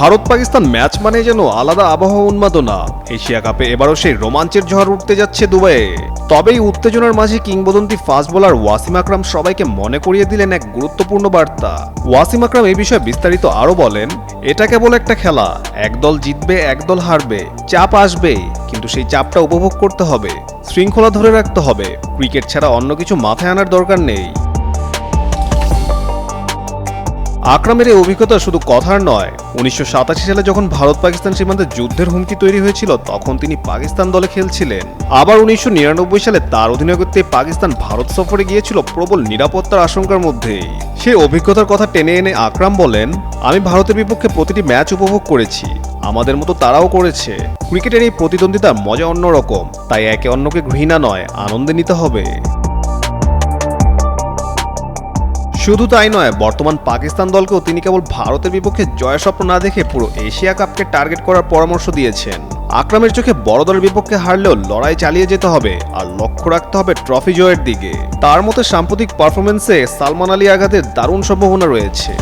Bharat Pakistan match মানে যেন আলাদা আবহাওয়া উন্মাদনা। এশিয়া কাপে এবারও সেই রোমাঞ্চের ঝড় উঠতে যাচ্ছে দুবাইয়ে। তবে এই উত্তেজনার মাঝে কিংবদন্তি ফাস্ট বোলার ওয়াসিম আকরাম সবাইকে মনে করিয়ে দিলেন এক গুরুত্বপূর্ণ বার্তা। ওয়াসিম আকরাম এই বিষয়ে বিস্তারিত আরও বলেন, এটা কেবল একটা খেলা। একদল জিতবে, একদল হারবে। চাপ আসবেই কিন্তু সেই চাপটা উপভোগ করতে হবে। শৃঙ্খলা ধরে রাখতে হবে। ক্রিকেট ছাড়া অন্য কিছু মাথায় আনার দরকার নেই। আকরামের এই অভিজ্ঞতা শুধু কথার নয়। উনিশশো সালে যখন ভারত পাকিস্তান সীমান্তে যুদ্ধের হুমকি তৈরি হয়েছিল, তখন তিনি পাকিস্তান দলে খেলছিলেন। আবার উনিশশো নিরানব্বই সালে তার অধিনায়কত্বে পাকিস্তান ভারত সফরে গিয়েছিল প্রবল নিরাপত্তার আশঙ্কার মধ্যেই। সেই অভিজ্ঞতার কথা টেনে এনে আকরাম বলেন, আমি ভারতের বিপক্ষে প্রতিটি ম্যাচ উপভোগ করেছি। আমাদের মতো তারাও করেছে। ক্রিকেটের এই প্রতিদ্বন্দ্বিতার মজা অন্যরকম। তাই একে অন্যকে ঘৃণা নয়, আনন্দে নিতে হবে। শুধু তাই নয়, বর্তমান পাকিস্তান দলকেও তিনি কেবল ভারতের বিপক্ষে জয় স্বপ্ন না দেখে পুরো এশিয়া কাপকে টার্গেট করার পরামর্শ দিয়েছেন। আকরামের চোখে বড় দলের বিপক্ষে হারলেও লড়াই চালিয়ে যেতে হবে আর লক্ষ্য রাখতে হবে ট্রফি জয়ের দিকে। তার মতে সাম্প্রতিক পারফরমেন্সে সালমান আলী আঘাতের দারুণ সম্ভাবনা রয়েছে।